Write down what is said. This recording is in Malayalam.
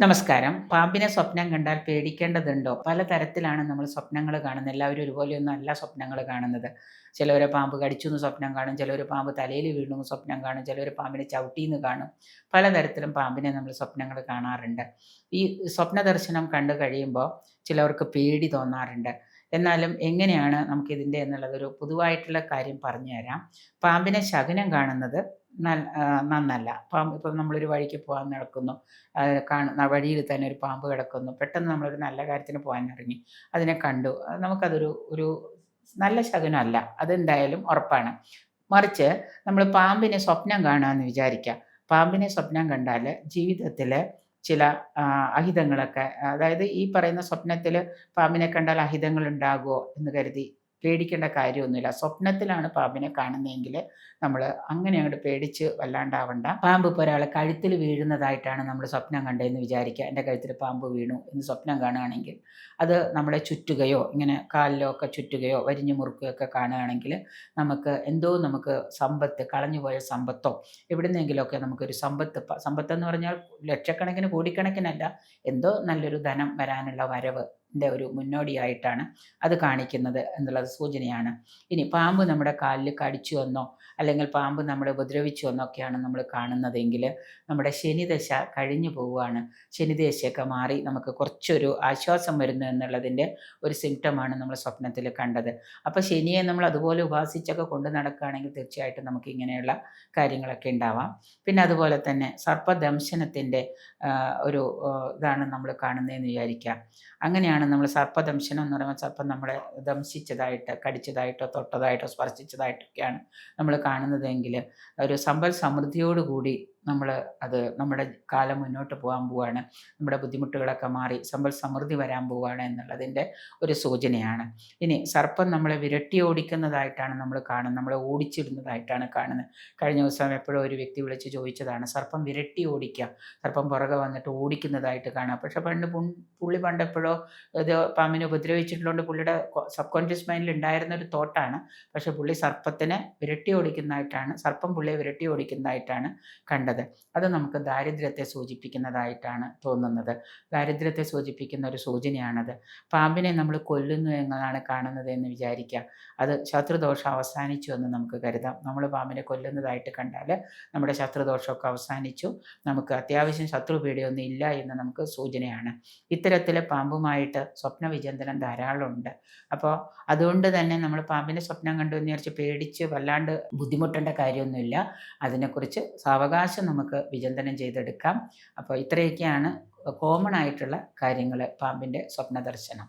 നമസ്കാരം. പാമ്പിനെ സ്വപ്നം കണ്ടാൽ പേടിക്കേണ്ടതുണ്ടോ? പലതരത്തിലാണ് നമ്മൾ സ്വപ്നങ്ങൾ കാണുന്നത്. എല്ലാവരും ഒരുപോലെയൊന്നും അല്ല സ്വപ്നങ്ങൾ കാണുന്നത്. ചിലവർ പാമ്പ് കടിച്ചു എന്ന് സ്വപ്നം കാണും ചിലവർ പാമ്പ് തലയിൽ വീണു സ്വപ്നം കാണും ചിലവർ പാമ്പിനെ ചവിട്ടിന്ന് കാണും. പലതരത്തിലും പാമ്പിനെ നമ്മൾ സ്വപ്നങ്ങൾ കാണാറുണ്ട്. ഈ സ്വപ്ന ദർശനം കണ്ടു കഴിയുമ്പോൾ ചിലവർക്ക് പേടി തോന്നാറുണ്ട്. എന്നാലും എങ്ങനെയാണ് നമുക്കിതിന്റെ എന്നുള്ളതൊരു പൊതുവായിട്ടുള്ള കാര്യം പറഞ്ഞു തരാം. പാമ്പിനെ ശകുനം കാണുന്നത് നന്നല്ല. പാമ്പ് ഇപ്പം നമ്മളൊരു വഴിക്ക് പോകാൻ നടക്കുന്നു. കാണുന്ന വഴിയിൽ തന്നെ ഒരു പാമ്പ് കിടക്കുന്നു. പെട്ടെന്ന് നമ്മളൊരു നല്ല കാര്യത്തിന് പോകാൻ ഇറങ്ങി. അതിനെ കണ്ടു. നമുക്കതൊരു ഒരു നല്ല ശകുനമല്ല. അതെന്തായാലും ഉറപ്പാണ്. മറിച്ച് നമ്മൾ പാമ്പിനെ സ്വപ്നം കാണാമെന്ന് വിചാരിക്കാം പാമ്പിനെ സ്വപ്നം കണ്ടാൽ ജീവിതത്തിൽ ചില അഹിതങ്ങളൊക്കെ. അതായത് ഈ പറയുന്ന സ്വപ്നത്തിൽ പാമ്പിനെ കണ്ടാൽ അഹിതങ്ങൾ ഉണ്ടാകുമോ എന്ന് കരുതി പേടിക്കേണ്ട കാര്യമൊന്നുമില്ല. സ്വപ്നത്തിലാണ് പാമ്പിനെ കാണുന്നതെങ്കിൽ നമ്മൾ അങ്ങനെ അങ്ങോട്ട് പേടിച്ച് വല്ലാണ്ടാവണ്ട. പാമ്പ് ഇപ്പോൾ ഒരാളെ കഴുത്തിൽ വീഴുന്നതായിട്ടാണ് നമ്മൾ സ്വപ്നം കണ്ടതെന്ന് വിചാരിക്കുക എന്റെ കഴുത്തിൽ പാമ്പ് വീണു എന്ന് സ്വപ്നം കാണുകയാണെങ്കിൽ അത് നമ്മളെ ചുറ്റുകയോ ഇങ്ങനെ കാലിലോ ഒക്കെ ചുറ്റുകയോ വരിഞ്ഞു മുറുക്കുകയോ ഒക്കെ കാണുകയാണെങ്കിൽ നമുക്ക് എന്തോ നമുക്ക് സമ്പത്ത് കളഞ്ഞുപോയ സമ്പത്തോ എവിടുന്നെങ്കിലുമൊക്കെ നമുക്കൊരു സമ്പത്ത് സമ്പത്ത് എന്ന് പറഞ്ഞാൽ ലക്ഷക്കണക്കിന് കോടിക്കണക്കിനല്ല എന്തോ നല്ലൊരു ധനം വരാനുള്ള വരവ് ഒരു മുന്നോടിയായിട്ടാണ് അത് കാണിക്കുന്നത് എന്നുള്ളത് സൂചനയാണ്. ഇനി പാമ്പ് നമ്മുടെ കാലിൽ കടിച്ചു എന്നോ അല്ലെങ്കിൽ പാമ്പ് നമ്മളെ ഉപദ്രവിച്ചു എന്നൊക്കെയാണ് നമ്മൾ കാണുന്നതെങ്കിൽ നമ്മുടെ ശനിദശ കഴിഞ്ഞു പോവുകയാണ്. ശനിദശയൊക്കെ മാറി നമുക്ക് കുറച്ചൊരു ആശ്വാസം വരുന്നു എന്നുള്ളതിന്റെ ഒരു സിംറ്റമാണ് നമ്മൾ സ്വപ്നത്തിൽ കണ്ടത്. അപ്പോൾ ശനിയെ നമ്മൾ അതുപോലെ ഉപാസിച്ചൊക്കെ കൊണ്ട് നടക്കുകയാണെങ്കിൽ തീർച്ചയായിട്ടും നമുക്ക് ഇങ്ങനെയുള്ള കാര്യങ്ങളൊക്കെ ഉണ്ടാവാം. പിന്നെ അതുപോലെ തന്നെ സർപ്പദംശനത്തിന്റെ ഒരു ഇതാണ് നമ്മൾ കാണുന്നതെന്ന് വിചാരിക്കാം അങ്ങനെയാണ് നമ്മൾ സർപ്പദംശനം എന്ന് പറയുമ്പോൾ സർപ്പം നമ്മളെ ദംശിച്ചതായിട്ട് കടിച്ചതായിട്ടോ തൊട്ടതായിട്ടോ സ്പർശിച്ചതായിട്ടൊക്കെയാണ് നമ്മൾ കാണുന്നതെങ്കിൽ ഒരു സമ്പൽ സമൃദ്ധിയോടുകൂടി നമ്മൾ അത് നമ്മുടെ കാലം മുന്നോട്ട് പോകാൻ പോവുകയാണ് നമ്മുടെ ബുദ്ധിമുട്ടുകളൊക്കെ മാറി സമ്പൽ സമൃദ്ധി വരാൻ പോവുകയാണ് എന്നുള്ളതിന്റെ ഒരു സൂചനയാണ്. ഇനി സർപ്പം നമ്മളെ വിരട്ടി ഓടിക്കുന്നതായിട്ടാണ് നമ്മൾ കാണുന്നത്. നമ്മളെ ഓടിച്ചിടുന്നതായിട്ടാണ് കാണുന്നത്. കഴിഞ്ഞ ദിവസം എപ്പോഴും ഒരു വ്യക്തി വിളിച്ച് ചോദിച്ചതാണ് സർപ്പം വിരട്ടി ഓടിക്കുക സർപ്പം പുറകെ വന്നിട്ട് ഓടിക്കുന്നതായിട്ട് കാണാം. പക്ഷെ പണ്ട് പുള്ളി പണ്ടെപ്പോഴോ ഇത് പാമ്പിനെ ഉപദ്രവിച്ചിട്ടുള്ളതുകൊണ്ട് പുള്ളിയുടെ സബ് കോൺഷ്യസ് മൈൻഡിൽ ഉണ്ടായിരുന്ന ഒരു തോട്ടാണ്. പക്ഷെ പുള്ളി സർപ്പത്തിനെ വിരട്ടി ഓടിക്കുന്നതായിട്ടാണ് സർപ്പം പുള്ളിയെ വിരട്ടി ഓടിക്കുന്നതായിട്ടാണ് കണ്ടത്. എന്നുള്ളത് അത് നമുക്ക് ദാരിദ്ര്യത്തെ സൂചിപ്പിക്കുന്നതായിട്ടാണ് തോന്നുന്നത്. ദാരിദ്ര്യത്തെ സൂചിപ്പിക്കുന്ന ഒരു സൂചനയാണത്. പാമ്പിനെ നമ്മൾ കൊല്ലുന്നു എന്നതാണ് കാണുന്നത് എന്ന് വിചാരിക്കാം. അത് ശത്രുദോഷം അവസാനിച്ചു എന്ന് നമുക്ക് കരുതാം. നമ്മൾ പാമ്പിനെ കൊല്ലുന്നതായിട്ട് കണ്ടാൽ നമ്മുടെ ശത്രുദോഷമൊക്കെ അവസാനിച്ചു. നമുക്ക് അത്യാവശ്യം ശത്രുപീടിയൊന്നും ഇല്ല എന്ന് നമുക്ക് സൂചനയാണ്. ഇത്തരത്തിൽ പാമ്പുമായിട്ട് സ്വപ്ന വിചിന്തനം ധാരാളമുണ്ട്. അപ്പോൾ അതുകൊണ്ട് തന്നെ നമ്മൾ പാമ്പിന്റെ സ്വപ്നം കണ്ടു എന്ന് വിചാരിച്ച് പേടിച്ച് വല്ലാണ്ട് ബുദ്ധിമുട്ടേണ്ട കാര്യമൊന്നുമില്ല. അതിനെക്കുറിച്ച് സാവകാശം നമുക്ക് വിചിന്തനം ചെയ്തെടുക്കാം. അപ്പോൾ ഇത്രയൊക്കെയാണ് കോമൺ ആയിട്ടുള്ള കാര്യങ്ങൾ പാമ്പിന്റെ സ്വപ്ന ദർശനം